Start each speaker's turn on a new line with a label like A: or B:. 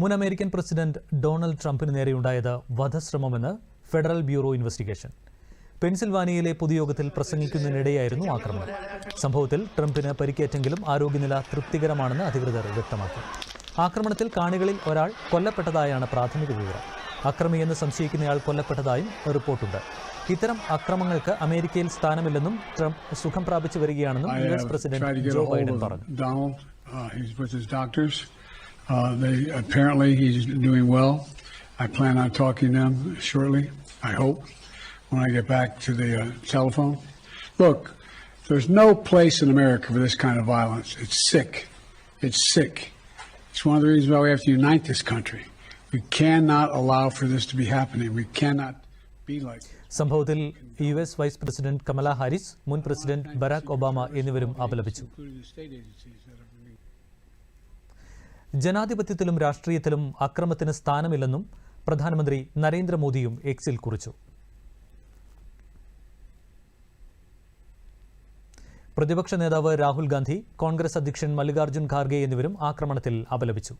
A: മുൻ American president Donald ട്രംപിന് നേരെയുണ്ടായത് വധശ്രമമെന്ന് ഫെഡറൽ ബ്യൂറോ ഇൻവെസ്റ്റിഗേഷൻ. പെൻസിൽവാനിയയിലെ പൊതുയോഗത്തിൽ പ്രസംഗിക്കുന്നതിനിടെയായിരുന്നു ആക്രമണം. സംഭവത്തിൽ ട്രംപിന് പരിക്കേറ്റെങ്കിലും ആരോഗ്യനില തൃപ്തികരമാണെന്ന് അധികൃതർ വ്യക്തമാക്കി. ആക്രമണത്തിൽ കാണികളിൽ ഒരാൾ കൊല്ലപ്പെട്ടതായാണ് പ്രാഥമിക വിവരം. അക്രമിയെന്ന് സംശയിക്കുന്നയാൾ കൊല്ലപ്പെട്ടതായും റിപ്പോർട്ടുണ്ട്. ഇത്തരം അക്രമങ്ങൾക്ക് അമേരിക്കയിൽ സ്ഥാനമില്ലെന്നും ട്രംപ് സുഖം പ്രാപിച്ചു വരികയാണെന്നും U
B: S president
A: Joe
B: Biden
A: പറഞ്ഞു.
B: Donald. Uh, he's with his doctors. Uh, they apparently he's doing well. I plan on talking to him shortly. I hope when I get back to the uh, telephone. Look, there's no place in America for this kind of violence. It's sick. It's sick. It's one of the reasons why we have to unite this country. We cannot allow for this to be happening. We cannot be like this.
A: സംഭവത്തിൽ U S vice president Kamala Harris മുൻ president Barack Obama എന്നിവരും അപലപിച്ചു ജനാധിപത്യത്തിലും രാഷ്ട്രീയത്തിലും അക്രമത്തിന് സ്ഥാനമില്ലെന്നും പ്രധാനമന്ത്രി നരേന്ദ്രമോദിയും എക്സിൽ കുറിച്ചു. പ്രതിപക്ഷ നേതാവ് രാഹുൽ ഗാന്ധി കോൺഗ്രസ് അധ്യക്ഷൻ മല്ലികാർജുൻ ഖാർഗെ എന്നിവരും ആക്രമണത്തിൽ അപലപിച്ചു.